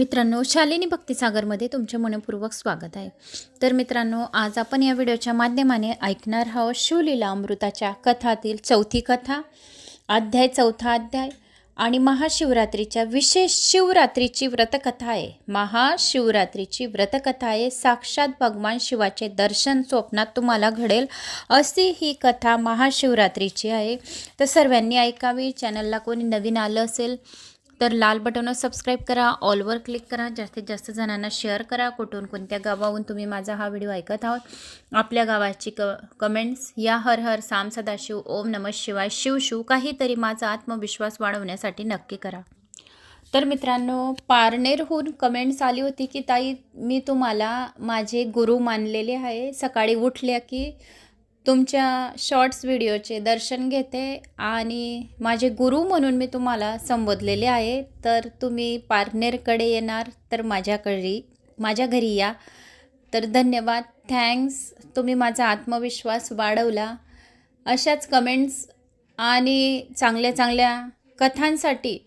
मित्रांनो शालिनी भक्तिसागरमध्ये तुमचे मनपूर्वक स्वागत आहे. तर मित्रांनो आज आपण या व्हिडिओच्या माध्यमाने ऐकणार आहोत शिवलीला अमृताच्या कथातील चौथी कथा अध्याय चौथा अध्याय आणि महाशिवरात्रीच्या विशेष शिवरात्रीची व्रतकथा आहे. महाशिवरात्रीची व्रतकथा आहे. साक्षात भगवान शिवाचे दर्शन स्वप्नात तुम्हाला घडेल अशी ही कथा महाशिवरात्रीची आहे. तर सर्वांनी ऐकावी. चॅनलला कोणी नवीन आलं असेल तर लाल बटनवर सबस्क्राईब करा ऑलवर क्लिक करा जास्तीत जास्त जणांना शेअर करा. कुठून कोणत्या गावाहून तुम्ही माझा हा व्हिडिओ ऐकत आहोत? आपल्या गावाची क कमेंट्स या हर हर साम सदाशिव ओम नमः शिवाय शिव शिव काहीतरी माझा आत्मविश्वास वाढवण्यासाठी नक्की करा. तर मित्रांनो पारनेरहून कमेंट्स आली होती की ताई मी तुम्हाला माझे गुरु मानलेले आहे. सकाळी उठल्या की तुमच्या शॉर्ट्स व्हिडिओचे दर्शन घेते आणि माझे गुरु म्हणून मी तुम्हाला संबोधलेले आहे. तर तुम्ही पार्टनरकडे येणार तर माझ्याकडे माझ्या घरी या. तर धन्यवाद. थँक्स तुम्ही माझा आत्मविश्वास वाढवला. अशाच कमेंट्स आणि चांगल्या चांगल्या कथांसाठी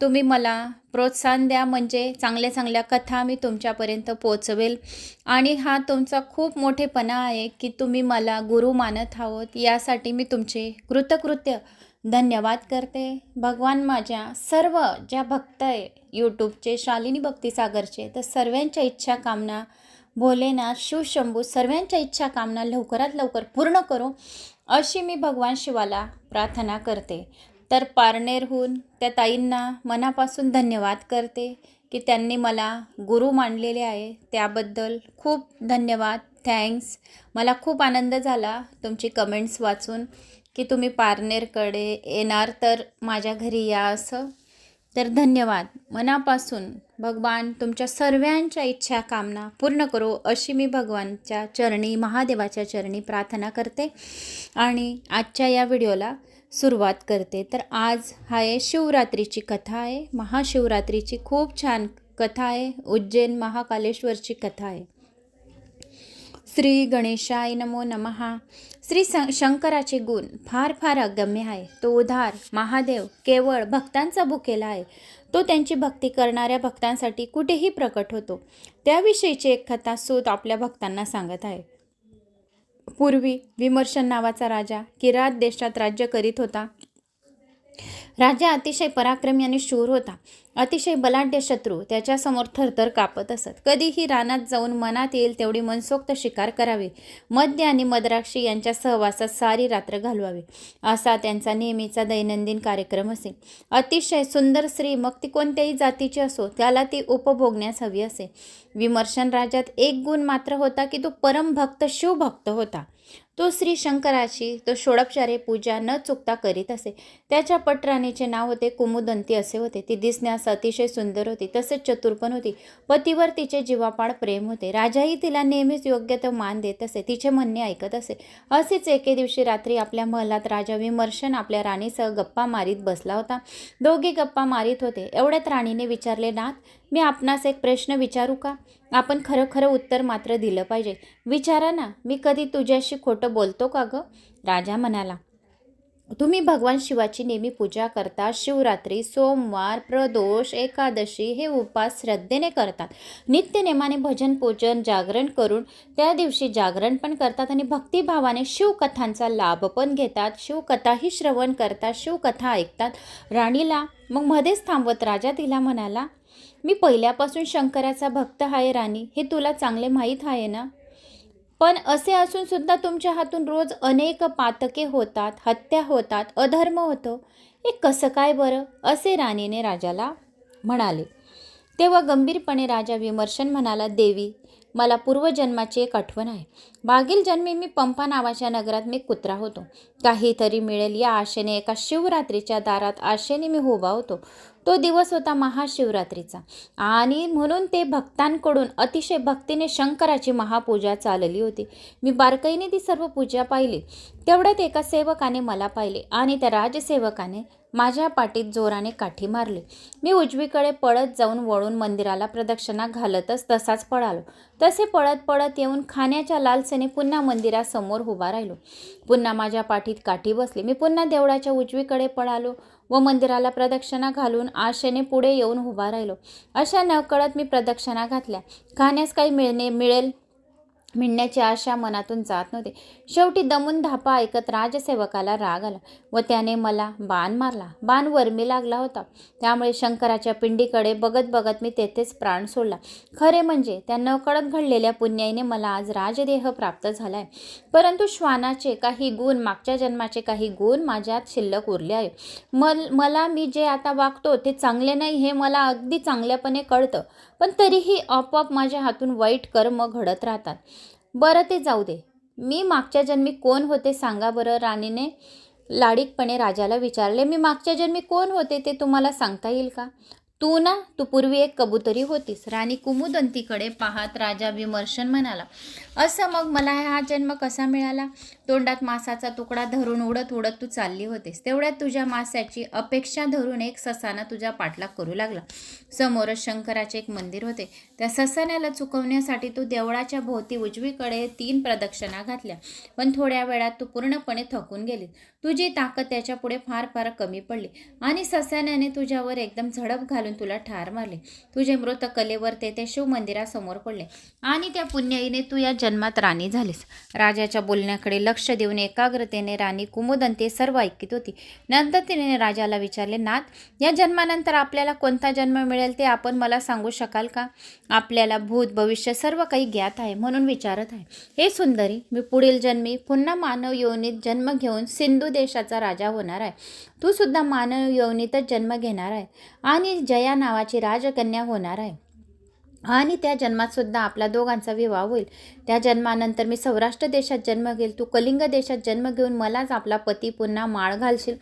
तुम्ही मला प्रोत्साहन द्या म्हणजे चांगल्या चांगल्या कथा मी तुमच्यापर्यंत पोचवेल. आणि हा तुमचा खूप मोठेपणा आहे की तुम्ही मला गुरु मानत आहोत. यासाठी मी तुमचे कृतकृत्य धन्यवाद करते. भगवान माझ्या सर्व ज्या भक्त आहे यूट्यूबचे शालिनी भक्तिसागरचे तर सर्वांच्या इच्छा कामना भोलेनाथ शिवशंभू सर्वांच्या इच्छा कामना लवकरात लवकर पूर्ण करू अशी मी भगवान शिवाला प्रार्थना करते. तर पारनेरहून त्या ताईंना मनापासून धन्यवाद करते की त्यांनी मला गुरु मानलेले आहे. त्याबद्दल खूप धन्यवाद. थँक्स. मला खूप आनंद झाला तुमची कमेंट्स वाचून की तुम्ही पारनेरकडे येणार तर माझ्या घरी या असं. तर धन्यवाद. मनापासून भगवान तुमच्या सर्वांच्या इच्छा कामना पूर्ण करो अशी मी भगवानच्या चरणी महादेवाच्या चरणी प्रार्थना करते. आणि आजच्या या व्हिडिओला सुरुवात करते. तर आज हा आहे शिवरात्रीची कथा आहे. महाशिवरात्रीची खूप छान कथा आहे. उज्जैन महाकालेश्वरची कथा आहे. श्री गणेशाय नमो नमहा श्री शंकराचे गुण फार फार अगम्य आहे. तो उधार महादेव केवळ भक्तांचा भुकेला आहे. तो त्यांची भक्ती करणाऱ्या भक्तांसाठी कुठेही प्रकट होतो. त्याविषयीची एक कथा सूत आपल्या भक्तांना सांगत आहे. पूर्वी विमर्शन नावाचा राजा किरात देशात राज्य करीत होता. राजा अतिशय पराक्रमी आणि शूर होता. अतिशय बलाढ्य शत्रू त्याच्यासमोर थरथर कापत असत. कधीही रानात जाऊन मनात येईल तेवढी मनसोक्त शिकार करावी. मद्य आणि मद्राक्षी यांच्या सहवासात सारी रात्र घालवावी. असा त्यांचा नेहमीचा दैनंदिन कार्यक्रम असे. अतिशय सुंदर स्त्री मग ती कोणत्याही जातीची असो त्याला ती उपभोगण्यास हवी असे. विमर्शन राजात एक गुण मात्र होता की तो परमभक्त शिवभक्त होता. तो श्री शंकराची तो षोडपचारे पूजा न चुकता करीत असे. त्याच्या पटराणीचे नाव होते कुमुदंती असे होते. ती दिसण्यास अतिशय सुंदर होती तसेच चतुर पण होती. पतीवर तिचे जीवापाड प्रेम होते. राजाही तिला नेहमीच योग्य तो मान देत असे तिचे म्हणणे ऐकत असे. असेच एके दिवशी रात्री आपल्या महलात राजा विमर्शन आपल्या राणीसह गप्पा मारीत बसला होता. दोघे गप्पा मारीत होते. एवढ्यात राणीने विचारले नाथ मी आपणास एक प्रश्न विचारू का? आपण खरं खरं उत्तर मात्र दिलं पाहिजे. विचारा ना मी कधी तुझ्याशी खोटं बोलतो का गं? राजा म्हणाला तुम्ही भगवान शिवाची नेहमी पूजा करता शिवरात्री सोमवार प्रदोष एकादशी हे उपास श्रद्धेने करतात. नित्यनेमाने भजन पूजन जागरण करून त्या दिवशी जागरण पण करतात आणि भक्तिभावाने शिवकथांचा लाभ पण घेतात. शिवकथाही श्रवण करतात शिवकथा ऐकतात. राणीला मग मध्येच थांबवत राजा तिला म्हणाला मी पहिल्यापासून शंकराचा भक्त आहे राणी हे तुला चांगले माहीत आहे ना? पण असे असून सुद्धा तुमच्या हातून रोज अनेक पातके होतात हत्या होतात अधर्म होतो. हे कसं काय बरं? असे राणीने राजाला म्हणाले. तेव्हा गंभीरपणे राजा विमर्शन म्हणाला देवी मला पूर्वजन्माची एक आठवण आहे. मागील जन्मी मी पंपा नावाच्या नगरात मी कुत्रा होतो. काहीतरी मिळेल या आशेने एका शिवरात्रीच्या दारात आशेने मी उभा होतो. तो दिवस होता महाशिवरात्रीचा. आणि म्हणून ते भक्तांकडून अतिशय भक्तीने शंकराची महापूजा चालली होती. मी बारकाईने ती सर्व पूजा पाहिली. तेवढ्यात एका सेवकाने मला पाहिले आणि त्या राजसेवकाने माझ्या पाठीत जोराने काठी मारली. मी उजवीकडे पळत जाऊन वळून मंदिराला प्रदक्षिणा घालतच तसाच पळालो. तसे पळत पळत येऊन खाण्याच्या लालसेने पुन्हा मंदिरासमोर उभा राहिलो. पुन्हा माझ्या पाठीत काठी बसली. मी पुन्हा देवळाच्या उजवीकडे पळालो व मंदिराला प्रदक्षिणा घालून आशेने पुढे येऊन उभा राहिलो. अशा नकळत मी प्रदक्षिणा घातल्या. खाण्यास काही मिळणे मिळेल मिळण्याची आशा मनातून जात नव्हती. शेवटी दमून धापा ऐकत राजसेवकाला राग आला व त्याने मला बाण मारला. बाण वर्मी लागला होता. त्यामुळे शंकराच्या पिंडीकडे बघत बघत मी तेथेच प्राण सोडला. खरे म्हणजे त्या नकळत घडलेल्या पुण्याईने मला आज राजदेह प्राप्त झालाय. परंतु श्वानाचे काही गुण मागच्या जन्माचे काही गुण माझ्यात शिल्लक उरले आहे. मल मला मी जे आता वागतो ते चांगले नाही हे मला अगदी चांगल्यापणे कळतं. पण तरीही आपोआप माझ्या हातून वाईट कर्म घडत राहतात. बरं ते जाऊ दे. मी मागच्या जन्मी कोण होते सांगा बरं राणीने? लाडीकपणे राजाला विचारले मी मागच्या जन्मी कोण होते ते तुम्हाला सांगता येईल का? तू ना तू पूर्वी एक कबुतरी होतीस. राणी कुमुदंतीकडे पाहत राजा विमर्शन म्हणाला असं मग मला हा जन्म कसा मिळाला? तोंडात मासाचा तुकडा धरून उडत उडत तू चालली होतीस. तेवढ्यात तुझ्या मासाची अपेक्षा धरून एक ससाना तुझा पाठलाग करू लागला. समोरच शंकराचे एक मंदिर होते. त्या ससाण्याला चुकवण्यासाठी तू देवळाच्या भोवती उजवीकडे तीन प्रदक्षिणा घातल्या. पण थोड्या वेळात तू पूर्णपणे थकून गेली तुझी ताकद त्याच्यापुढे फार फार कमी पडली. आणि ससाण्याने तुझ्यावर एकदम झडप घालून तुला ठार मारले. तुझे मृत कलेवर ते ते शिव मंदिरासमोर पडले. आणि त्या पुण्याईने तू या जन्मात राणी झालीस. राजाच्या बोलण्याकडे लक्ष देऊन एकाग्रतेने राणी कुमुदंते सर्व ऐकत होती. नंतर तिने राजाला विचारले नाथ या जन्मानंतर आपल्याला कोणता जन्म मिळेल ते आपण मला सांगू शकाल का? आपल्याला भूत भविष्य सर्व काही ज्ञात आहे म्हणून विचारत आहे. हे सुंदरी मी पुढील जन्मी पुन्हा मानव योनीत जन्म घेऊन सिंधू देशाचा राजा होणार आहे. तू सुद्धा मानव योनीतच जन्म घेणार आहे आणि जया नावाची राजकन्या होणार आहे. आणि त्या जन्मात सुद्धा आपल्या दोघांचा विवाह होईल. त्या जन्मानंतर मी सौराष्ट्र देशात जन्म घेईल. तू कलिंग देशात जन्म घेऊन मलाच आपला पती पुन्हा माळ घालशील.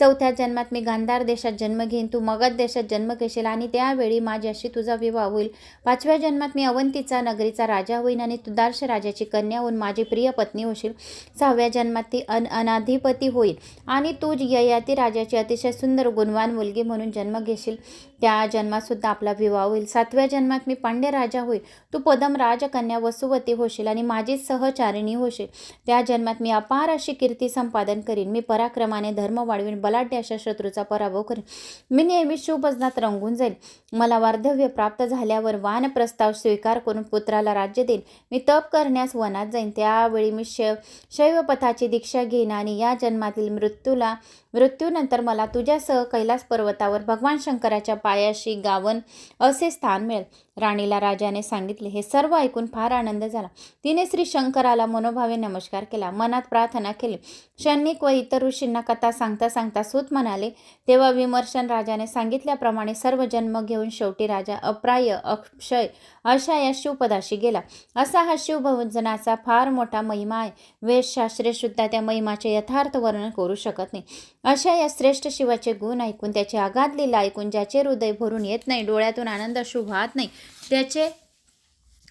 चौथ्या जन्मात मी गांधार देशात जन्म घेईन. तू मगध देशात जन्म घेशील आणि त्यावेळी माझ्याशी तुझा विवाह होईल. पाचव्या जन्मात मी अवंतीचा नगरीचा राजा होईन आणि तू दार्श राजाची कन्या होऊन माझी प्रिय पत्नी होशील. सहाव्या जन्मात ती अन अनाधिपती होईल आणि तू ययाती राजाची अतिशय सुंदर गुणवान मुलगी म्हणून जन्म घेशील. त्या जन्मातसुद्धा आपला विवाह होईल. सातव्या जन्मात मी पांड्य राजा होईल. तू पदम राजकन्या वसुवती होशील आणि माझी सहचारिणी होशील. त्या जन्मात मी अपार अशी कीर्ती संपादन करीन. मी पराक्रमाने धर्म वाढवीन. बलाढ्य अशा शत्रूचा पराभव करीन. मी नेहमी शुभजनात रंगून जाईल मला वार्धव्य प्राप्त झाल्यावर वान प्रस्ताव स्वीकार करून पुत्राला राज्य देईन. मी तप करण्यास वनात जाईन. त्यावेळी मी शैव शैवपथाची दीक्षा घेईन आणि या जन्मातील मृत्यूला मृत्यूनंतर मला तुझ्यासह कैलास पर्वतावर भगवान शंकराच्या पायाशी गावन असे स्थान मिळेल. राणीला राजाने सांगितले हे सर्व ऐकून फार आनंद झाला. तिने श्री शंकराला मनोभावे नमस्कार केला. मनात प्रार्थना केली. शनिक व इतर ऋषींना कथा सांगता सांगता सूत म्हणाले तेव्हा विमर्शन राजाने सांगितल्याप्रमाणे सर्व जन्म घेऊन शेवटी राजा अप्राय अक्षय अशा या शिवपदाशी गेला. असा हा शिवभोजनाचा फार मोठा महिमा आहे. वेदशास्त्रे सुद्धा त्या महिमाचे यथार्थ वर्णन करू शकत नाही. अशा या श्रेष्ठ शिवाचे गुण ऐकून त्याची आघात लीला ऐकून ज्याचे हृदय भरून येत नाही डोळ्यातून आनंद शुभात नाही त्याचे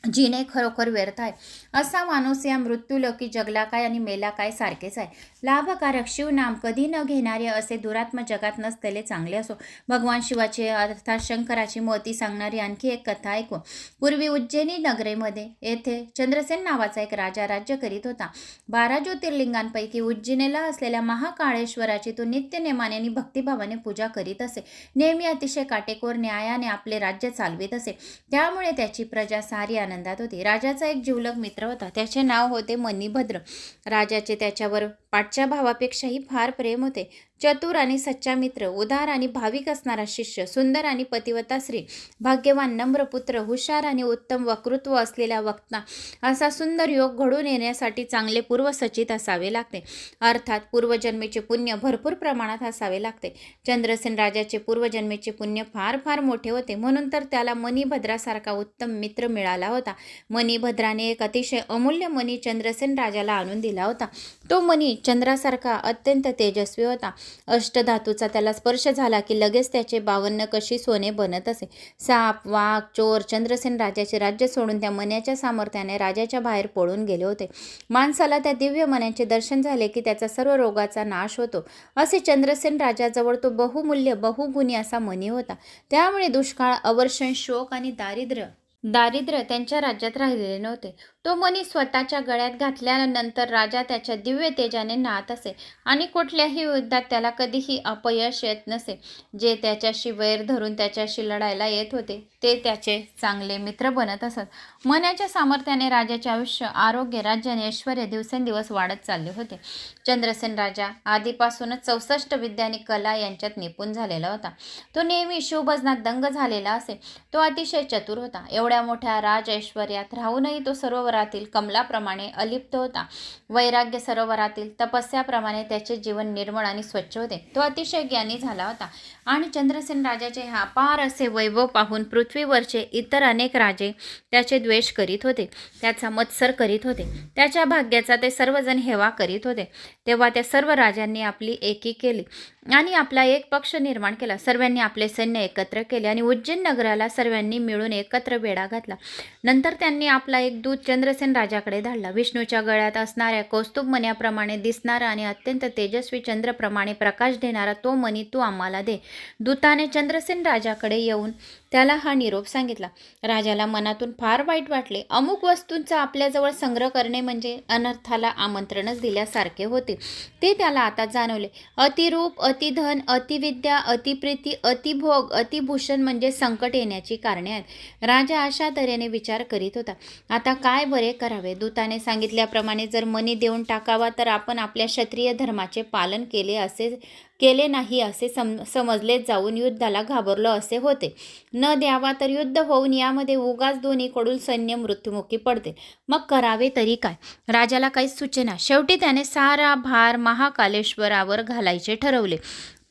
जिने खरोखर व्यर्थ आहे. असा माणूस या मृत्यूलोकी जगला काय आणि मेला काय सारखेच आहे. लाभकारक शिवनाम कधी न घेणारे असे दुरात्म जगात नसलेले चांगले असो. भगवान शिवाचे अर्थात शंकराची मोती सांगणारी आणखी एक कथा ऐकू पूर्वी उज्जैनी नगरेमध्ये येथे चंद्रसेन नावाचा एक राजा राज्य करीत होता. बारा ज्योतिर्लिंगांपैकी उज्जैनीला असलेल्या महाकाळेश्वराची तो नित्य नेमाने आणि भक्तिभावाने पूजा करीत असे. नेहमी अतिशय काटेकोर न्यायाने आपले राज्य चालवित असे. त्यामुळे त्याची प्रजा सारी आनंदात होती. राजाचा एक जिवलग मित्र होता. त्याचे नाव होते मणिभद्र. राजाचे त्याच्यावर पाठच्या भावापेक्षाही फार प्रेम होते. चतुर आणि सच्चा मित्र उदार आणि भाविक असणारा शिष्य सुंदर आणि पतिवता स्त्री भाग्यवान नम्रपुत्र हुशार आणि उत्तम वक्तृत्व असलेला वक्ता असा सुंदर योग घडून येण्यासाठी चांगले पूर्वसचित असावे लागते. अर्थात पूर्वजन्मेचे पुण्य भरपूर प्रमाणात असावे लागते. चंद्रसेन राजाचे पूर्वजन्मेचे पुण्य फार फार मोठे होते. म्हणून तर त्याला मणिभद्रासारखा उत्तम मित्र मिळाला होता. मणिभद्राने एक अतिशय अमूल्य मणी चंद्रसेन राजाला आणून दिला होता. तो मणी चंद्रासारखा अत्यंत तेजस्वी होता. अष्टधातूचा त्याला स्पर्श झाला की लगेच त्याचे बावन्न कशी सोने बनत असे. साप वाघ चोर चंद्रसेन राजाचे राज्य सोडून त्या मन्याच्या सामर्थ्याने राजाच्या बाहेर पळून गेले होते. माणसाला त्या दिव्य मन्याचे दर्शन झाले की त्याचा सर्व रोगाचा नाश होतो. असे चंद्रसेन राजाजवळ तो बहुमूल्य बहुगुणी असा मनी होता. त्यामुळे दुष्काळ अवर्षण शोक आणि दारिद्र्य दारिद्र्य त्यांच्या राज्यात राहिलेले नव्हते. तो मणी स्वतःच्या गळ्यात घातल्यानंतर राजा त्याच्या दिव्य तेजाने नाहत असे. आणि कुठल्याही युद्धात त्याला कधीही अपयश येत नसे. जे त्याच्याशी वैर धरून त्याच्याशी लढायला येत होते ते त्याचे चांगले मित्र बनत असत. मनाच्या सामर्थ्याने राजाचे आयुष्य आरोग्य राज्य आणि ऐश्वर दिवसेंदिवस वाढत चालले होते. चंद्रसेन राजा आधीपासूनच चौसष्ट विद्या आणि कला यांच्यात निपुण झालेला होता. तो नेहमी शिवभजनात दंग झालेला असे. तो अतिशय चतुर होता. एवढा एवढ्या मोठ्या राज ऐश्वर्यात राहूनही तो सरोवरातील कमलाप्रमाणे अलिप्त होता. वैराग्य सरोवरातील तपस्याप्रमाणे त्याचे जीवन निर्मळ आणि स्वच्छ होते. तो अतिशय ज्ञानी झाला होता. आणि चंद्रसेन राजाचे हा पार असे वैभव पाहून पृथ्वीवरचे इतर अनेक राजे त्याचे द्वेष करीत होते. त्याचा मत्सर करीत होते. त्याच्या भाग्याचा ते सर्वजण हेवा करीत होते. तेव्हा त्या सर्व राजांनी आपली एकी केली. आणि आपला एक पक्ष निर्माण केला. सर्वांनी आपले सैन्य एकत्र केले आणि उज्जैन नगराला सर्वांनी मिळून एकत्र वेढा घातला. नंतर त्यांनी आपला एक दूत चंद्रसेन राजाकडे धाडला. विष्णूच्या गळ्यात असणाऱ्या कौस्तुभ मण्याप्रमाणे दिसणारा आणि अत्यंत तेजस्वी चंद्रप्रमाणे प्रकाश देणारा तो मणी तू आम्हाला दे. दूताने चंद्रसेन राजाकडे येऊन त्याला हा निरोप सांगितला. राजाला मनातून फार वाईट वाटले. अमुक वस्तूंचा आपल्याजवळ संग्रह करणे म्हणजे अनर्थाला आमंत्रणच दिल्यासारखे होते. ते त्याला आता जाणवले. अतिरूप अतिधन अतिविद्या अतिप्रीती अतिभोग अतिभूषण म्हणजे संकट येण्याची कारणे आहेत. राजा अशा तऱ्हेने विचार करीत होता. आता काय बरे करावे? दूताने सांगितल्याप्रमाणे जर मनी देऊन टाकावा तर आपण आपल्या क्षत्रिय धर्माचे पालन केले असे केले नाही असे सम समजले जाऊन युद्धाला घाबरलो असे होते. न द्यावा तर युद्ध होऊन यामध्ये उगाच दोन्हीकडून सैन्य मृत्युमुखी पडते. मग करावे तरी काय? राजाला काहीच सूचना. शेवटी त्याने सारा भार महाकालेश्वरावर घालायचे ठरवले.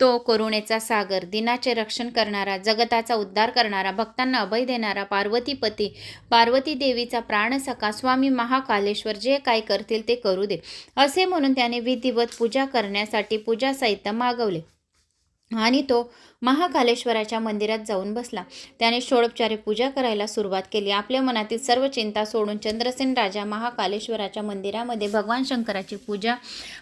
तो करुणेचा सागर दिनाचे रक्षण करणारा जगताचा उद्धार करणारा भक्तांना अभय देणारा पार्वतीपती पार्वती देवीचा प्राणसखा स्वामी महाकालेश्वर जे काय करतील ते करू दे. असे म्हणून त्याने विधिवत पूजा करण्यासाठी पूजा साहित्य मागवले. आणि तो महाकालेश्वराच्या मंदिरात जाऊन बसला. त्याने षोडोपचारे पूजा करायला सुरुवात केली. आपल्या मनातील सर्व चिंता सोडून चंद्रसेन राजा महाकालेश्वराच्या मंदिरामध्ये भगवान शंकराची पूजा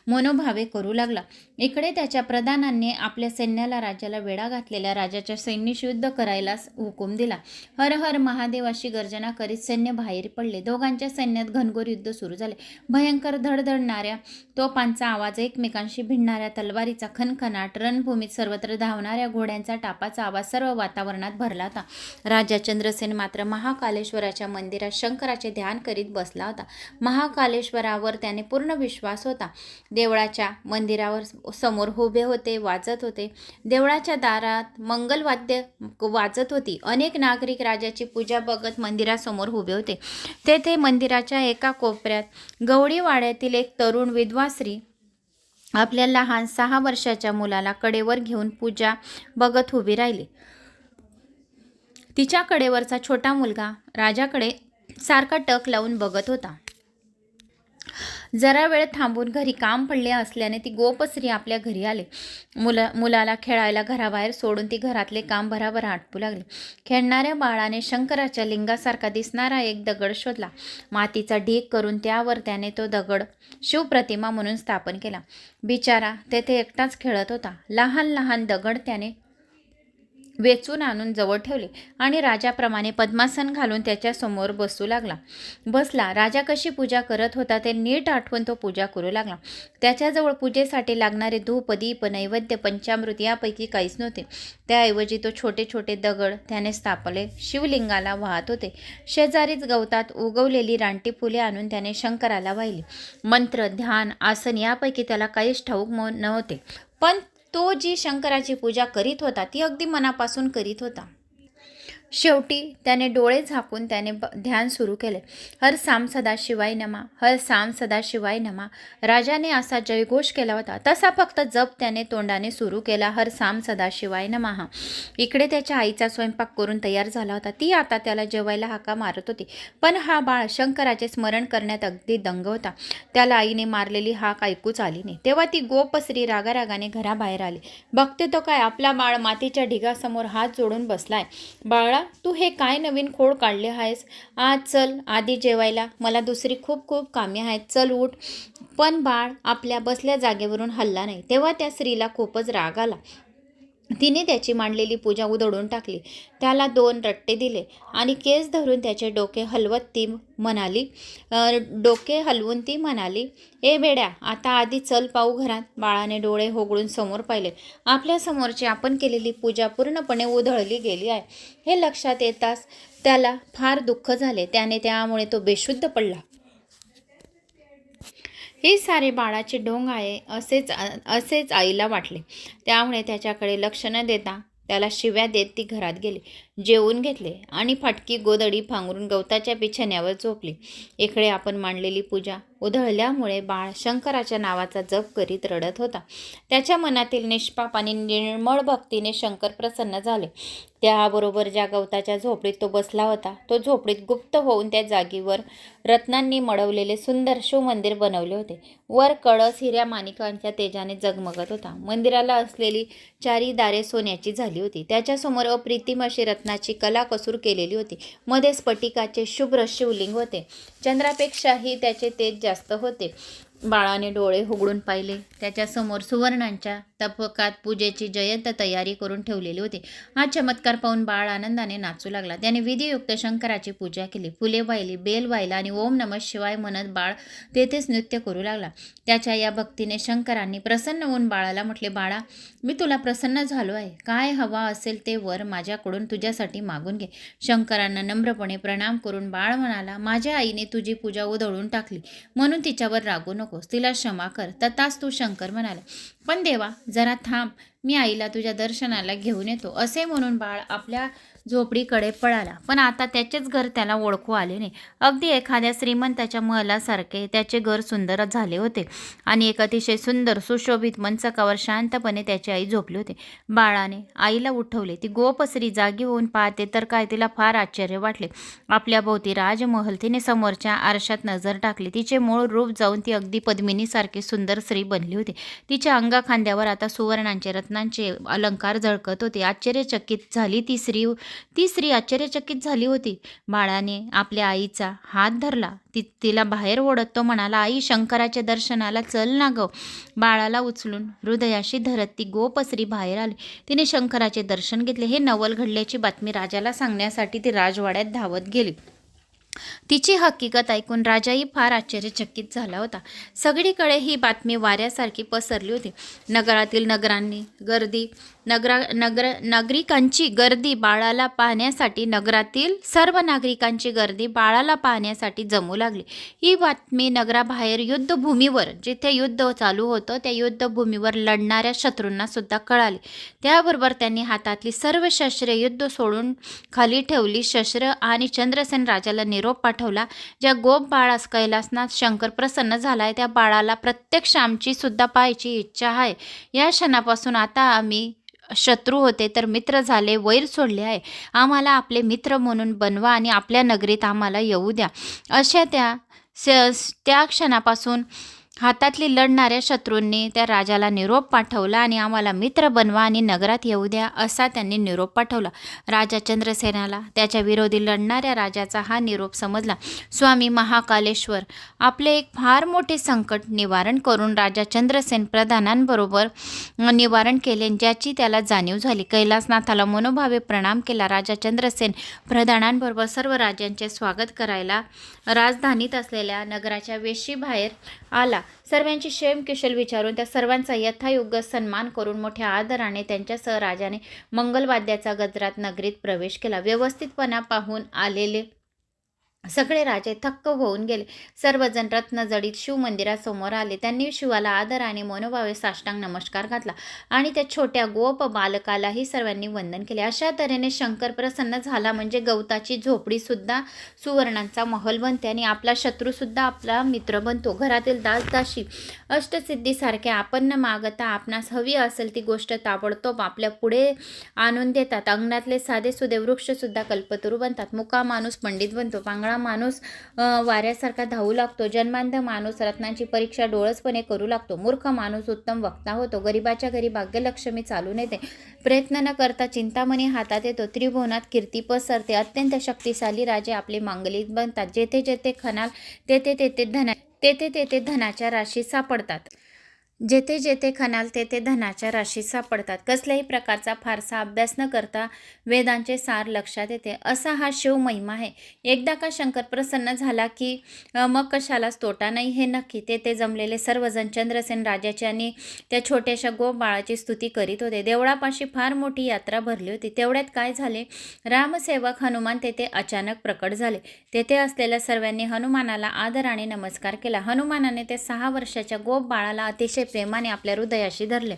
मनोभावे करू लागला. इकडे त्याच्या प्रधानांनी आपल्या सैन्याला राजाला वेढा घातलेल्या राजाच्या सैन्याशी युद्ध करायला हुकूम दिला. हर हर महादेव अशी गर्जना करीत सैन्य बाहेर पडले. दोघांच्या सैन्यात घनघोर युद्ध सुरू झाले. भयंकर धडधडणाऱ्या तोफांचा आवाज एकमेकांशी भिडणाऱ्या तलवारीचा खनखनाट रणभूमीत सर्वत्र धावणाऱ्या घोड्यांचा टापाचा आवाज सर्व वातावरणात भरला होता. राजा चंद्रसेन मात्र महाकालेश्वराच्या मंदिरात शंकराचे ध्यान करीत बसला होता. महाकालेश्वरावर त्याने पूर्ण विश्वास होता. देवळाच्या मंदिरावर समोर उभे होते वाजत होते. देवळाच्या दारात मंगलवाद्य वाजत होती. अनेक नागरिक राजाची पूजा बघत मंदिरासमोर उभे होते. तेथे मंदिराच्या एका कोपऱ्यात गवळीवाड्यातील एक तरुण विधवा स्त्री आपल्या लहान सहा वर्षाच्या मुलाला कडेवर घेऊन पूजा बघत उभी राहिली. तिच्या कडेवरचा छोटा मुलगा राजाकडे सारखा टक लावून बघत होता. जरा वेळ थांबून घरी काम पडले असल्याने ती गोपस्त्री आपल्या घरी आले. मुला मुलाला खेळायला घराबाहेर सोडून ती घरातले काम भराभर आटपू लागले. खेळणाऱ्या बाळाने शंकराच्या लिंगासारखा दिसणारा एक दगड शोधला. मातीचा ढीक करून त्यावर त्याने तो दगड शिवप्रतिमा म्हणून स्थापन केला. बिचारा तेथे एकटाच खेळत होता. लहान लहान दगड त्याने वेचून आणून जवळ ठेवले आणि राजाप्रमाणे पद्मासन घालून त्याच्यासमोर बसू लागला. बसला. राजा कशी पूजा करत होता ते नीट आठवून तो पूजा करू लागला. त्याच्याजवळ पूजेसाठी लागणारे धूप दीप नैवेद्य पंचामृत यापैकी काहीच नव्हते. त्याऐवजी तो छोटे छोटे दगड त्याने स्थापले. शिवलिंगाला वाहत होते. शेजारीच गवतात उगवलेली रानटी फुले आणून त्याने शंकराला वाहिली. मंत्र ध्यान आसन यापैकी त्याला काहीच ठाऊक नव्हते. पण तो जी शंकराची पूजा करीत होता ती अगदी मनापासून करीत होता. शेवटी त्याने डोळे झाकून त्याने ब ध्यान सुरू केले. हर साम सदा शिवाय नमा हर साम सदा शिवाय नमा. राजाने असा जयघोष केला होता. तसा फक्त जप त्याने तोंडाने सुरू केला. हर साम सदा शिवाय नमहा इकडे त्याच्या आईचा स्वयंपाक करून तयार झाला होता. ती आता त्याला जेवायला हाका मारत होती. पण हा बाळ शंकराचे स्मरण करण्यात अगदी दंग होता. त्याला आईने मारलेली हाक ऐकूच आली नाही. तेव्हा ती गोपश्री रागारागाने घराबाहेर आली. बघते तो काय आपला बाळ मातीच्या ढिगासमोर हात जोडून बसलाय. बाळा तू हे काय नवीन खोड काढले आहेस? आज चल आधी जेवायला. मला दुसरी खूप खूप कामे आहेत. चल उठ. पण बाळ आपल्या बसल्या जागेवरून हल्ला नाही. तेव्हा त्या स्त्रीला खूपच राग आला. तिने त्याची मांडलेली पूजा उधळून टाकली. त्याला दोन रट्टे दिले आणि केस धरून त्याचे डोके हलवत ती म्हणाली डोके हलवून ती म्हणाली ए बेड्या आता आधी चल पाहू घरात बाळाने डोळे होगळून समोर पाहिले. आपल्या समोरची आपण केलेली पूजा पूर्णपणे उधळली गेली आहे. हे लक्षात येताच त्याला फार दुःख झाले. त्याने त्यामुळे तो बेशुद्ध पडला. हे सारे बाळाचे डोंग आहे असेच असेच आईला वाटले. त्यामुळे त्याच्याकडे लक्ष न देता त्याला शिव्या देत ती घरात गेली. जेवून घेतले आणि फाटकी गोदडी फांगरून गवताच्या बिछाण्यावर झोपली. इकडे आपण मांडलेली पूजा उधळल्यामुळे बाळ शंकराच्या नावाचा जप करीत रडत होता. त्याच्या मनातील निष्पाप आणि निर्मळ भक्तीने शंकर प्रसन्न झाले. त्याबरोबर ज्या गवताच्या झोपडीत तो बसला होता तो झोपडीत गुप्त होऊन त्या जागेवर रत्नांनी मडवलेले सुंदर शिवमंदिर बनवले होते. वर कळस हिऱ्या माणिकांच्या तेजाने जगमगत होता. मंदिराला असलेली चारी दारे सोन्याची झाली होती. त्याच्यासमोर अप्रितिम अशी रत्नाची कलाकसूर केलेली होती. मध्ये स्फटिकाचे शुभ्र शिवलिंग होते. चंद्रापेक्षाही त्याचे तेज जास्त होते. बाळाने डोळे उघडून पाहिले. त्याच्यासमोर सुवर्णांच्या तपकात पूजेची जयंत तयारी करून ठेवलेली होती. हा चमत्कार पाहून बाळ आनंदाने नाचू लागला. त्याने विधियुक्त शंकराची पूजा केली. फुले वाहिली बेल वाहिला आणि ओम नमः शिवाय म्हणत बाळ तेथेच नृत्य करू लागला. त्याच्या या भक्तीने शंकरांनी प्रसन्न होऊन बाळाला म्हटले बाळा मी तुला प्रसन्न झालो आहे. काय हवा असेल ते वर माझ्याकडून तुझ्यासाठी मागून घे. शंकरांना नम्रपणे प्रणाम करून बाळ म्हणाला माझ्या आईने तुझी पूजा उधळून टाकली. म्हणून तिच्यावर रागू नकोस. तिला क्षमा कर. तथाच तू शंकर म्हणाला पण देवा जरा थांब मी आईला तुझ्या दर्शनाला घेऊन येतो. असे म्हणून बाळ आपल्या झोपडीकडे पळाला. पण आता त्याचेच घर त्याला ओळखू आले नाही. अगदी एखाद्या श्रीमंताच्या महलासारखे त्याचे घर सुंदर झाले होते. आणि एक अतिशय सुंदर सुशोभित मंचकावर शांतपणे त्याची आई झोपली होती. बाळाने आईला उठवले. ती गोपसरी जागी होऊन पाहते तर काय तिला फार आश्चर्य वाटले. आपल्या भोवती राजमहल तिने समोरच्या आरशात नजर टाकली. तिचे मूळ रूप जाऊन ती अगदी पद्मिनीसारखी सुंदर स्त्री बनली होती. तिच्या अंगा खांद्यावर आता सुवर्णांचे रत्नांचे अलंकार झळकत होते. आश्चर्यचकित झाली ती स्त्री ती स्त्री आश्चर्यचकित झाली होती. बाळाने आपल्या आईचा हात धरला. ती तिला बाहेर ओढत तो म्हणाला आई शंकराच्या दर्शनाला चल ना गं. बाळाला उचलून हृदयाशी धरत ती गोपसरी बाहेर आली. तिने शंकराचे दर्शन घेतले. हे नवल घडल्याची बातमी राजाला सांगण्यासाठी ती राजवाड्यात धावत गेली. तिची हकीकत ऐकून राजाही फार आश्चर्यचकित झाला होता. सगळीकडे ही बातमी वाऱ्यासारखी पसरली होती. नगरातील नगरांनी गर्दी नगरा नगर नागरिकांची गर्दी बाळाला पाहण्यासाठी नगरातील सर्व नागरिकांची गर्दी बाळाला पाहण्यासाठी जमू लागली. ही बातमी नगराबाहेर युद्धभूमीवर जिथे युद्ध चालू होतं त्या युद्धभूमीवर लढणाऱ्या शत्रूंना सुद्धा कळाली. त्याबरोबर त्यांनी हातातली सर्व शस्त्रे युद्ध सोडून खाली ठेवली. शस्त्र आणि चंद्रसेन राजाला निरोप पाठवला. ज्या गोप बाळास कैलासनाथ शंकर प्रसन्न झालाय त्या बाळाला प्रत्यक्ष आमची सुद्धा पाहायची इच्छा आहे. या क्षणापासून आता आम्ही शत्रू होते तर मित्र झाले वैर सोडले आहे. आम्हाला आपले मित्र म्हणून बनवा आणि आपल्या नगरीत आम्हाला येऊ द्या. अशा त्या स- त्या क्षणापासून हातातली लढणाऱ्या शत्रूंनी त्या राजाला निरोप पाठवला आणि आम्हाला मित्र बनवा आणि नगरात येऊ द्या असा त्यांनी निरोप पाठवला. राजा चंद्रसेनाला त्याच्या विरोधी लढणाऱ्या राजाचा हा निरोप समजला. स्वामी महाकालेश्वर आपले एक फार मोठे संकट निवारण करून राजा चंद्रसेन प्रधानांबरोबर निवारण केले ज्याची त्याला जाणीव झाली. कैलासनाथाला मनोभावे प्रणाम केला. राजा चंद्रसेन प्रधानांबरोबर सर्व राजांचे स्वागत करायला राजधानीत असलेल्या नगराच्या वेशीबाहेर आला. सर्वांची क्षेम कुशल विचारून त्या सर्वांचा यथायोग्य सन्मान करून मोठ्या आदराने त्यांच्यासह राजाने मंगलवाद्याचा गजरात नगरीत प्रवेश केला. व्यवस्थितपणा पाहून आलेले सगळे राजे थक्क होऊन गेले. सर्वजण रत्नजडीत शिवमंदिरासमोर आले. त्यांनी शिवाला आदर आणि मनोभावे साष्टांग नमस्कार घातला आणि त्या छोट्या गोप बालकालाही सर्वांनी वंदन केले. अशा तऱ्हेने शंकर प्रसन्न झाला म्हणजे गवताची झोपडीसुद्धा सुवर्णांचा महल बनते आणि आपला शत्रूसुद्धा आपला मित्र बनतो. घरातील दासदाशी अष्टसिद्धीसारखे आपण न मागता आपणास हवी असेल ती गोष्ट ताबडतोब आपल्या पुढे आणून देतात. अंगणातले साधे साधेसुधे वृक्षसुद्धा कल्पतरू बनतात. मुका माणूस पंडित बनतो. पांगळा माणूस वाऱ्यासारखा धावू लागतो. जन्मांध माणूस रत्नांची परीक्षा डोळसपणे करू लागतो. मूर्ख माणूस उत्तम वक्ता होतो. गरिबाच्या घरी भाग्यलक्ष्मी चालून येते. प्रयत्न न करता चिंतामणी हातात येतो. त्रिभुवनात कीर्ती पसरते. अत्यंत शक्तिशाली राजे आपले मांगलिक बनतात. जेथे जेथे खणाल तेथे तेथे धना तेथे तेथे धनाच्या राशी सापडतात. जेथे जेथे खणाल तेथे धनाच्या राशी सापडतात. कसल्याही प्रकारचा फारसा अभ्यास न करता वेदांचे सार लक्षात येते. असा हा शिव महिमा आहे. एकदा का शंकर प्रसन्न झाला की मग कशालाच तोटा नाही? हे नक्की तेथे जमलेले सर्वजण चंद्रसेन राजाची आणि त्या छोट्याशा गो बाळाची स्तुती करीत होते. देवळापाशी फार मोठी यात्रा भरली होती. तेवढ्यात काय झाले? रामसेवक हनुमान तेथे अचानक प्रकट झाले. तेथे असलेल्या सर्वांनी हनुमानाला आदराने नमस्कार केला. हनुमानाने त्या सहा वर्षाच्या गोप बाळाला अतिशय प्रेमाने आपल्या हृदयाशी धरले.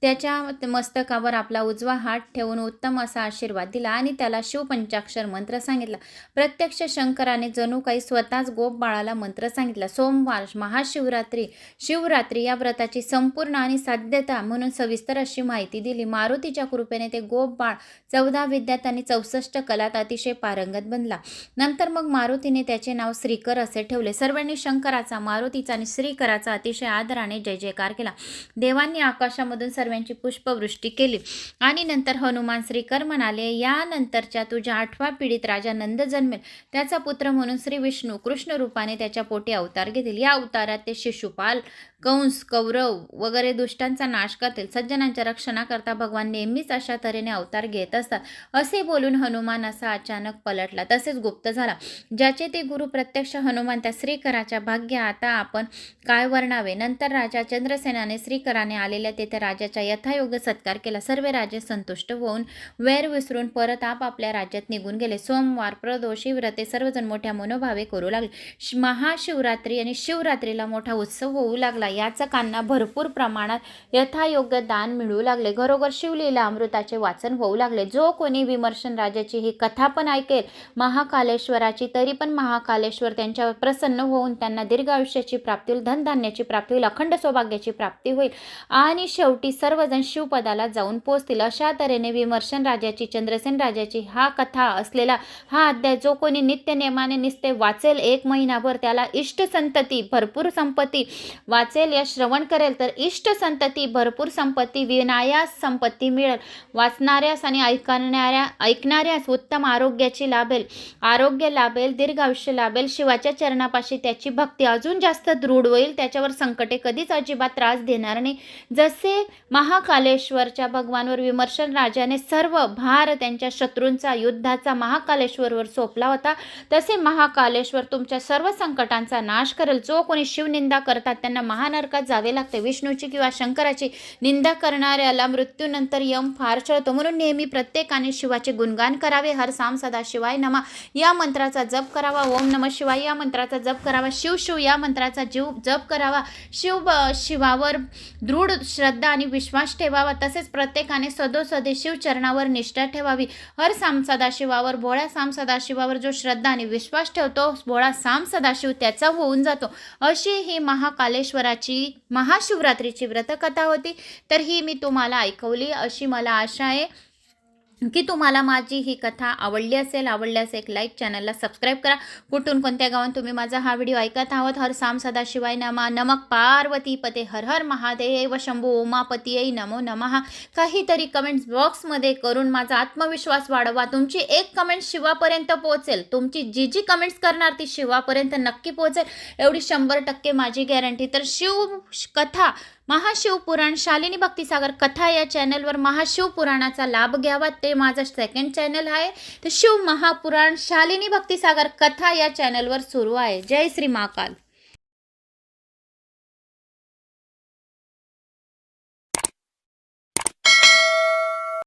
त्याच्या मस्तकावर आपला उजवा हात ठेवून उत्तम असा आशीर्वाद दिला आणि त्याला शिवपंचाक्षर मंत्र सांगितला. प्रत्यक्ष शंकराने जणू काही स्वतःच गोप बाळाला मंत्र सांगितला. सोमवार महाशिवरात्री शिवरात्री या व्रताची संपूर्ण आणि साध्यता म्हणून सविस्तर अशी माहिती दिली. मारुतीच्या कृपेने ते गोप बाळ चौदा विद्यात आणि चौसष्ट कलात अतिशय पारंगत बनला. नंतर मग मारुतीने त्याचे नाव श्रीकर असे ठेवले. सर्वांनी शंकराचा मारुतीचा आणि श्रीकराचा अतिशय आदराने जय जयकार केला. देवांनी आकाशामधून सर्वांची पुष्पवृष्टी केली. आणि नंतर हनुमान श्रीकर म्हणाले यानंतरच्या तुझ्या आठव्या पिढीत राजा नंद जन्मेल. त्याचा पुत्र म्हणून श्री विष्णू कृष्ण रूपाने त्याच्या पोटी अवतार घेतील. या अवतारात ते शिशुपाल कंस कौरव वगैरे दुष्टांचा नाश करतील. सज्जनांच्या रक्षणाकरता भगवान नेहमीच अशा तऱ्हेने अवतार घेत असतात. असे बोलून हनुमान असा अचानक पलटला. तसेच गुप्त झाला. ज्याचे ते गुरु प्रत्यक्ष हनुमान त्या श्रीकराच्या भाग्य आता आपण काय वर्णावे? नंतर राजा चंद्र सेनाने श्रीकराने आलेल्या तेथे राजाचा यथायोग्य सत्कार केला. सर्व राजे संतुष्ट होऊन वैर विसरून परत आपापल्या राज्यात निघून गेले. सोमवार प्रदोषी व्रते सर्वजण मोठ्या मनोभावे करू लागले. श- महाशिवरात्री आणि शिवरात्रीला मोठा उत्सव होऊ लागला. याचकांना भरपूर प्रमाणात यथायोग्य दान मिळू लागले. घरोघर शिवलीला अमृताचे वाचन होऊ लागले. जो कोणी विमर्शन राजाची ही कथा पण ऐकेल महाकालेश्वराची तरी पण महाकालेश्वर त्यांच्यावर प्रसन्न होऊन त्यांना दीर्घ आयुष्याची प्राप्ती होईल धनधान्याची प्राप्ती होईल अखंड सौभाग्याची प्राप्ती होईल. आणि शेवटी सर्वजण शिवपदाला जाऊन पोचतील. अशा तऱ्हेने विमर्शन राजाची चंद्रसेन राजाची हा कथा असलेला हा अध्याय जो कोणी नित्य नेमाने निसते वाचेल एक महिनाभर त्याला इष्ट संतती भरपूर संपत्ती वाचेल या श्रवण करेल तर इष्ट संतती भरपूर संपत्ती विनायास संपत्ती मिळेल. वाचणाऱ्यास आणि ऐकणाऱ्या ऐकणाऱ्यास उत्तम आरोग्याची लाभेल. आरोग्य लाभेल दीर्घ आयुष्य लाभेल. शिवाच्या चरणापाशी त्याची भक्ती अजून जास्त दृढ होईल. त्याच्यावर संकटे कधीच अजिबात त्रास देणार. नाही जसे महाकालेश्वरच्या भगवानवर विमर्शन राजाने सर्व भार त्यांच्या शत्रूंचा युद्धाचा महाकालेश्वरवर सोपला होता तसे महाकालेश्वर तुमच्या सर्व संकटांचा नाश करेल. जो कोणी शिवनिंदा करतात त्यांना महानरकात जावे लागते. विष्णूची किंवा शंकराची निंदा करणाऱ्याला मृत्यूनंतर यम फार छळतो म्हणून नेहमी प्रत्येकाने शिवाचे गुणगान करावे. हर साम सदा शिवाय नमा. या मंत्राचा जप करावा. ओम नम शिवाय. या मंत्राचा जप करावा. शिव शिव. या मंत्राचा जीव जप करावा. शिव शिव शिवावर दृढ श्रद्धा आणि विश्वास ठेवावा तसेच प्रत्येकाने सदोसदे शिव चरणावर निष्ठा ठेवावी. हर साम सदाशिवावर भोळ्या साम सदाशिवावर जो श्रद्धा आणि विश्वास ठेवतो भोळा साम सदाशिव त्याचा होऊन जातो. अशी ही महाकालेश्वराची महाशिवरात्रीची व्रतकथा होती. तर ही मी तुम्हाला ऐकवली अशी मला आशा आहे. की तुम्हाला माझी ही कथा आवडली असेल आवडल्यास एक लाईक चॅनलला सबस्क्राईब करा. कुठून कोणत्या गावात तुम्ही माझा हा व्हिडिओ ऐकत आहोत? हर साम सदाशिवाय नमा नमक पार्वती पते हर हर महादेव शंभू उमापती नमो नमः. काहीतरी कमेंट्स बॉक्समध्ये करून माझा आत्मविश्वास वाढवा. तुमची एक कमेंट शिवापर्यंत पोहोचेल. तुमची जी जी कमेंट्स करणार ती शिवापर्यंत नक्की पोहोचेल. एवढी शंभर टक्के माझी गॅरंटी तर शिव कथा महाशिवपुराण शालिनी भक्तिसागर कथा या चॅनलवर महाशिवपुराणाचा लाभ घ्यावा. ते माझं सेकंड चॅनल आहे. तर शिव महापुराण शालिनी भक्तिसागर कथा या चॅनलवर सुरू आहे. जय श्री महाकाल.